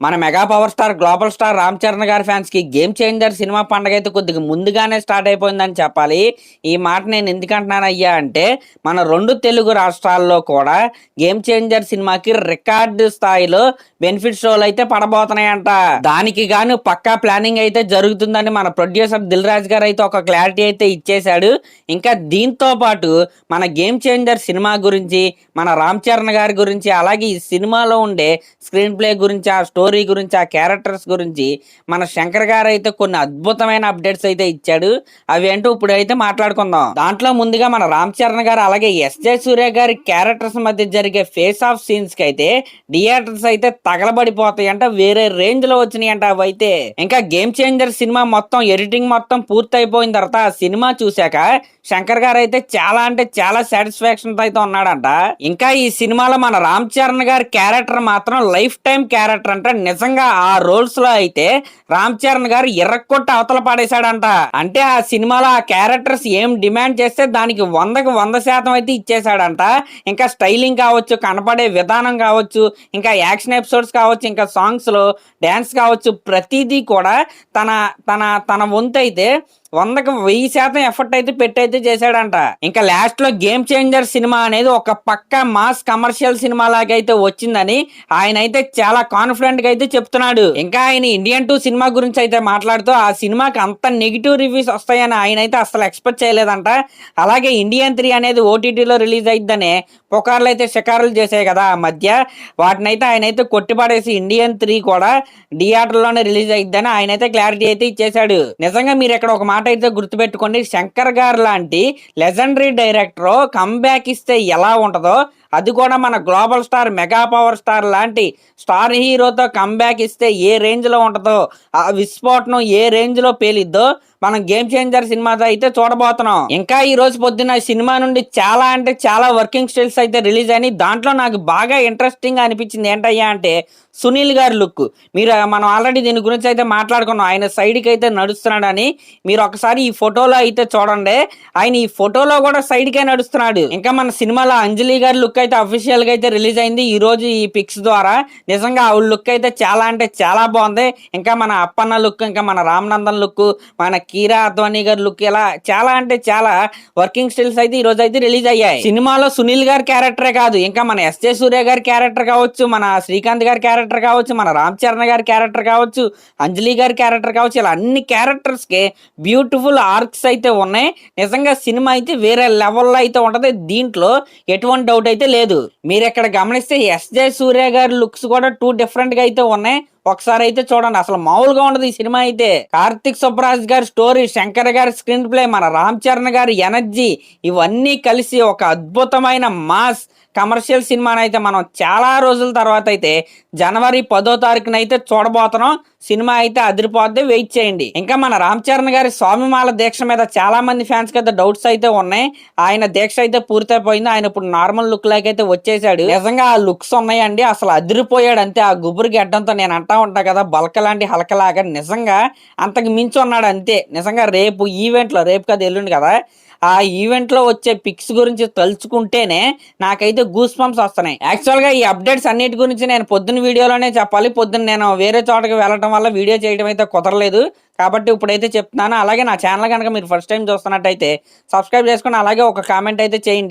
మన mega power star global star Ram Charan గారి ఫ్యాన్స్కి గేమ్ చేంజర్ సినిమా పండగ అయితే కొద్దిగా ముందుగానే స్టార్ట్ అయిపోయిందని చెప్పాలి. ఈ మాట నేను ఎందుకంటున్నాను అయ్యా అంటే మన రెండు తెలుగు రాష్ట్రాల్లో కూడా గేమ్ చేంజర్ సినిమాకి రికార్డు స్థాయిలో బెనిఫిట్ షోలు అయితే పడబోతున్నాయంట. దానికి గాను పక్కా ప్లానింగ్ అయితే జరుగుతుందని మన ప్రొడ్యూసర్ దిల్ రాజ్ గారు అయితే ఒక క్లారిటీ అయితే ఇచ్చేశాడు. ఇంకా దీంతో పాటు మన గేమ్ చేంజర్ సినిమా గురించి మన రామ్ చరణ్ గారి గురించి అలాగే ఈ సినిమాలో ఉండే స్క్రీన్ ప్లే గురించి ఆ స్టోరీ గురించి ఆ క్యారెక్టర్స్ గురించి మన శంకర్ గారు అయితే కొన్ని అద్భుతమైన అప్డేట్స్ అయితే ఇచ్చాడు. అవి ఏంటో ఇప్పుడు అయితే మాట్లాడుకుందాం. దాంట్లో ముందుగా మన రామ్ చరణ్ గారు అలాగే ఎస్జే సూర్య గారి క్యారెక్టర్స్ మధ్య జరిగే ఫేస్ ఆఫ్ సీన్స్కి అయితే థియేటర్స్ అయితే తగలబడిపోతాయి అంట వేరే రేంజ్లో వచ్చినాయి అంట అవైతే ఇంకా గేమ్ చేంజర్ సినిమా మొత్తం ఎడిటింగ్ మొత్తం పూర్తి అయిపోయిన తర్వాత ఆ సినిమా చూశాక శంకర్ గారు అయితే చాలా అంటే చాలా సాటిస్ఫాక్షన్తో అయితే ఉన్నాడంట. ఇంకా ఈ సినిమాలో మన రామ్ చరణ్ గారి క్యారెక్టర్ మాత్రం లైఫ్ టైం క్యారెక్టర్ అంటే నిజంగా ఆ రోల్స్లో అయితే రామ్ చరణ్ గారు ఎర్రకొట్టి అవతల పాడేశాడంట. అంటే ఆ సినిమాలో ఆ క్యారెక్టర్స్ ఏం డిమాండ్ చేస్తే దానికి వందకు వంద శాతం అయితే ఇచ్చేశాడంట. ఇంకా స్టైలింగ్ కావచ్చు కనపడే విధానం కావచ్చు ఇంకా యాక్షన్ ఎపిసోడ్స్ కావచ్చు ఇంకా సాంగ్స్లో డ్యాన్స్ కావచ్చు ప్రతిదీ కూడా తన తన తన వంతు అయితే వందకు వెయ్యి శాతం ఎఫర్ట్ అయితే పెట్టయితే చేశాడంట. ఇంకా లాస్ట్లో గేమ్ చేంజర్ సినిమా అనేది ఒక పక్క మాస్ కమర్షియల్ సినిమా లాగా అయితే వచ్చిందని ఆయన అయితే చాలా కాన్ఫిడెంట్గా అయితే చెప్తున్నాడు. ఇంకా ఆయన ఇండియన్ టూ సినిమా గురించి అయితే మాట్లాడుతూ ఆ సినిమాకి అంత నెగిటివ్ రివ్యూస్ వస్తాయని ఆయన అయితే అసలు ఎక్స్పెక్ట్ చేయలేదంట. అలాగే ఇండియన్ త్రీ అనేది ఓటీటీలో రిలీజ్ అయిద్దని పుకార్లు అయితే షికారులు చేసాయి కదా ఆ మధ్య. వాటినైతే ఆయన అయితే కొట్టిపడేసి ఇండియన్ త్రీ కూడా థియేటర్లోనే రిలీజ్ అయిద్దని ఆయన అయితే క్లారిటీ అయితే ఇచ్చేశాడు. నిజంగా మీరు ఇక్కడ ఒక మాట అయితే గుర్తుపెట్టుకోండి. శంకర్ గారు లాంటి లెజెండరీ డైరెక్టర్ కంబ్యాక్ ఇస్తే ఎలా ఉంటుందో అది కూడా మన global star mega power star లాంటి స్టార్ హీరోతో కంబ్యాక్ ఇస్తే ఏ రేంజ్లో ఉంటుందో ఆ విస్ఫోటనం ఏ రేంజ్లో పేలిద్దో మనం గేమ్ చేంజర్ సినిమాతో అయితే చూడబోతున్నాం. ఇంకా ఈ రోజు పొద్దున్న సినిమా నుండి చాలా అంటే చాలా వర్కింగ్ స్టైల్స్ అయితే రిలీజ్ అయినాయి. దాంట్లో నాకు బాగా ఇంట్రెస్టింగ్ అనిపించింది ఏంటయ్యా అంటే సునీల్ గారి లుక్. మీరు మనం ఆల్రెడీ దీని గురించి అయితే మాట్లాడుకున్నాం. ఆయన సైడ్కి అయితే నడుస్తున్నాడని మీరు ఒకసారి ఈ ఫోటోలో అయితే చూడండి. ఆయన ఈ ఫోటోలో కూడా సైడ్కే నడుస్తున్నాడు. ఇంకా మన సినిమాలో అంజలి గారి లుక్ అయితే అఫీషియల్గా అయితే రిలీజ్ అయింది. ఈ రోజు ఈ పిక్స్ ద్వారా. నిజంగా ఆవిడ లుక్ అయితే చాలా అంటే చాలా బాగుంది. ఇంకా మన అప్పన్న లుక్ ఇంకా మన రామనందన్ లుక్ మన కీరా అద్వానీ గారి లుక్ ఇలా చాలా అంటే చాలా వర్కింగ్ స్టిల్స్ అయితే ఈ రోజు అయితే రిలీజ్ అయ్యాయి. సినిమాలో సునీల్ గారి క్యారెక్టరే కాదు. ఇంకా మన ఎస్జే సూర్య గారి క్యారెక్టర్ కావచ్చు మన శ్రీకాంత్ గారి క్యారెక్టర్ కావచ్చు మన రామ్ చరణ్ గారి క్యారెక్టర్ కావచ్చు అంజలి గారి క్యారెక్టర్ కావచ్చు ఇలా అన్ని క్యారెక్టర్స్కి బ్యూటిఫుల్ ఆర్క్స్ అయితే ఉన్నాయి. నిజంగా సినిమా అయితే వేరే లెవెల్లో అయితే ఉంటది. దీంట్లో ఎటువంటి డౌట్ అయితే లేదు. మీరు ఇక్కడ గమనిస్తే ఎస్జే సూర్య గారి లుక్స్ కూడా టూ డిఫరెంట్గా అయితే ఉన్నాయి. ఒకసారి అయితే చూడండి అసలు మామూలుగా ఉండదు ఈ సినిమా అయితే. కార్తిక్ సుబ్బరాజ్ గారి స్టోరీ శంకర్ గారి స్క్రీన్ ప్లే మన రామ్ చరణ్ గారి ఎనర్జీ ఇవన్నీ కలిసి ఒక అద్భుతమైన మాస్ కమర్షియల్ సినిమాని అయితే మనం చాలా రోజుల తర్వాత అయితే జనవరి పదో తారీఖున అయితే చూడబోతున్నాం. సినిమా అయితే అదిరిపోద్ది వెయిట్ చేయండి. ఇంకా మన రామ్ చరణ్ గారి స్వామిమాల దీక్ష మీద చాలా మంది ఫ్యాన్స్కి అయితే డౌట్స్ అయితే ఉన్నాయి. ఆయన దీక్ష అయితే పూర్తయిపోయింది. ఆయన ఇప్పుడు నార్మల్ లుక్ లాగా అయితే వచ్చేసాడు. నిజంగా ఆ లుక్స్ ఉన్నాయండి. అసలు అదిరిపోయాడు అంతే ఆ గుబురు గెడ్డంతో నేను అంటా ఉంటా కదా బలక లాంటి హలకలాగా నిజంగా అంతకు మించి ఉన్నాడు అంతే. నిజంగా రేపు ఈవెంట్లో రేపు కదా ఎల్లుండి కదా ఆ ఈవెంట్లో వచ్చే పిక్స్ గురించి తలుచుకుంటేనే నాకైతే గూస్ పంప్స్ వస్తున్నాయి. యాక్చువల్గా ఈ అప్డేట్స్ అన్నిటి గురించి నేను పొద్దున్న వీడియోలోనే చెప్పాలి. పొద్దున్న నేను వేరే చోటకి వెళ్ళటం వల్ల వీడియో చేయడం అయితే కుదరలేదు. కాబట్టి ఇప్పుడైతే చెప్తున్నాను. అలాగే నా ఛానల్ కనుక మీరు ఫస్ట్ టైం చూస్తున్నట్టయితే సబ్స్క్రైబ్ చేసుకుని అలాగే ఒక కామెంట్ అయితే చేయండి.